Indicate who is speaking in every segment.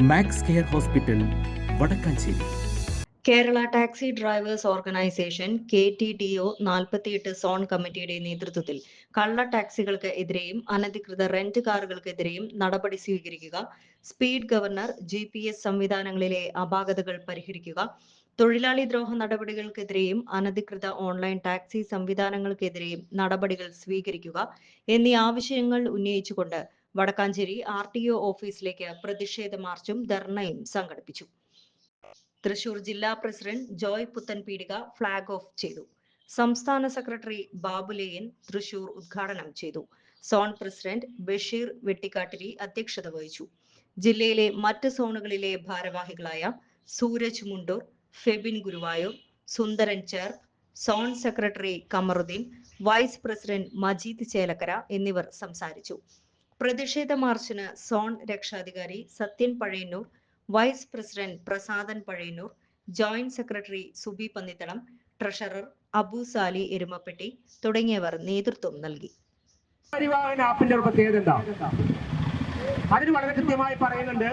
Speaker 1: Max care hospital Vadakkanchery
Speaker 2: Kerala taxi drivers organisation K T D O നാൽപ്പത്തിയെട്ട് zone കമ്മിറ്റിയുടെ നേതൃത്വത്തിൽ കള്ള ടാക്സികൾക്ക് എതിരെയും അനധികൃത റെന്റ് കാറുകൾക്കെതിരെയും നടപടി സ്വീകരിക്കുക speed governor G P S സംവിധാനങ്ങളിലെ അപാകതകൾ പരിഹരിക്കുക തൊഴിലാളി ദ്രോഹ നടപടികൾക്കെതിരെയും അനധികൃത ഓൺലൈൻ ടാക്സി സംവിധാനങ്ങൾക്കെതിരെയും നടപടികൾ സ്വീകരിക്കുക എന്നീ ആവശ്യങ്ങൾ ഉന്നയിച്ചുകൊണ്ട് വടക്കാഞ്ചേരി ആർ ടി ഒ ഓഫീസിലേക്ക് പ്രതിഷേധ മാർച്ചും ധർണയും സംഘടിപ്പിച്ചു. തൃശൂർ ജില്ലാ പ്രസിഡന്റ് ജോയ് പുത്തൻ പീടിക ഫ്ളാഗ് ഓഫ് ചെയ്തു. സംസ്ഥാന സെക്രട്ടറി ബാബുലേയൻ തൃശൂർ ഉദ്ഘാടനം ചെയ്തു. സോൺ പ്രസിഡന്റ് ബഷീർ വെട്ടിക്കാട്ടിരി അധ്യക്ഷത വഹിച്ചു. ജില്ലയിലെ മറ്റ് സോണുകളിലെ ഭാരവാഹികളായ Sooraj Mundur Febin Guruvayur Sundaran Cherpu zone secretary Kamaruddin vice president Majeed Chelakkara എന്നിവർ സംസാരിച്ചു. പ്രതിഷേധ മാർച്ചിന് സോൺ രക്ഷാധികാരി Sathyan Pazhayannur vice president Prasadan Pazhayannur joint secretary Subi Pannithalam treasurer Abu Sali Erumapetty തുടങ്ങിയവർ നേതൃത്വം നൽകി.
Speaker 3: ആപ്പിന്റെ അതിന് വളരെ കൃത്യമായി പറയുന്നുണ്ട്.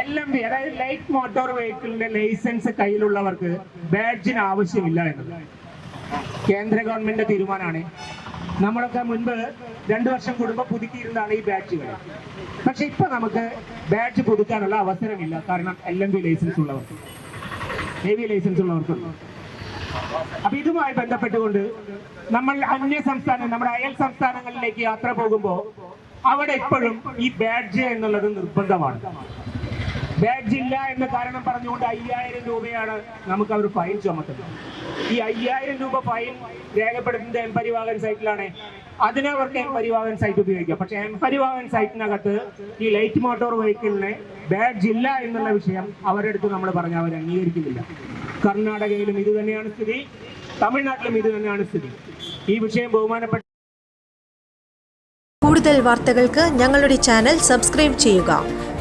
Speaker 3: എൽ എം ബി അതായത് ലൈറ്റ് മോട്ടോർ വെഹിക്കിളിന്റെ ലൈസൻസ് കയ്യിലുള്ളവർക്ക് ബാഡ്ജിന് ആവശ്യമില്ല എന്നത്. കേന്ദ്ര ഗവൺമെന്റിന്റെ തീരുമാനമാണ് നമ്മളൊക്കെ മുൻപ് രണ്ടു വർഷം കൂടുമ്പോൾ പുതുക്കിയിരുന്നതാണ് ഈ ബാഡ്ജുകൾ പക്ഷെ ഇപ്പൊ നമുക്ക് ബാഡ്ജ് പുതുക്കാനുള്ള അവസരമില്ല. കാരണം എൽ എം ബി ലൈസൻസ് ഉള്ളവർക്ക്. നേവി ലൈസൻസ് ഉള്ളവർക്ക്. അപ്പൊ ഇതുമായി ബന്ധപ്പെട്ടുകൊണ്ട് നമ്മൾ അന്യ സംസ്ഥാനം നമ്മുടെ അയൽ സംസ്ഥാനങ്ങളിലേക്ക് യാത്ര പോകുമ്പോൾ അവിടെ എപ്പോഴും ഈ ബാഡ്ജ് എന്നുള്ളത് നിർബന്ധമാണ്. ബാഡ്ജ് ഇല്ല എന്ന കാരണം പറഞ്ഞുകൊണ്ട് അയ്യായിരം രൂപയാണ് നമുക്ക് അവർ ഫൈൻ ചുമത്തുന്നത്. ഈ അയ്യായിരം രൂപ ഫൈൻ രേഖപ്പെടുത്തുന്നത് എം പരിവാഹൻ സൈറ്റിലാണ് അതിനവർക്ക് എം പരിവാഹൻ സൈറ്റ് ഉപയോഗിക്കാം. പക്ഷെ എം പരിവാഹൻ സൈറ്റിനകത്ത് ഈ ലൈറ്റ് മോട്ടോർ വെഹിക്കിളിന് ബാഡ്ജ് ഇല്ല എന്നുള്ള വിഷയം അവരുടെ അടുത്ത് നമ്മൾ പറഞ്ഞാൽ അവർ അംഗീകരിക്കുന്നില്ല. കർണാടകയിലും ഇത് തന്നെയാണ് സ്ഥിതി. തമിഴ്നാട്ടിലും ഇത് തന്നെയാണ് സ്ഥിതി. ഈ വിഷയം ബഹുമാനപ്പെട്ട
Speaker 4: കൂടുതൽ വാർത്തകൾക്ക് ഞങ്ങളുടെ ചാനൽ സബ്സ്ക്രൈബ് ചെയ്യുക.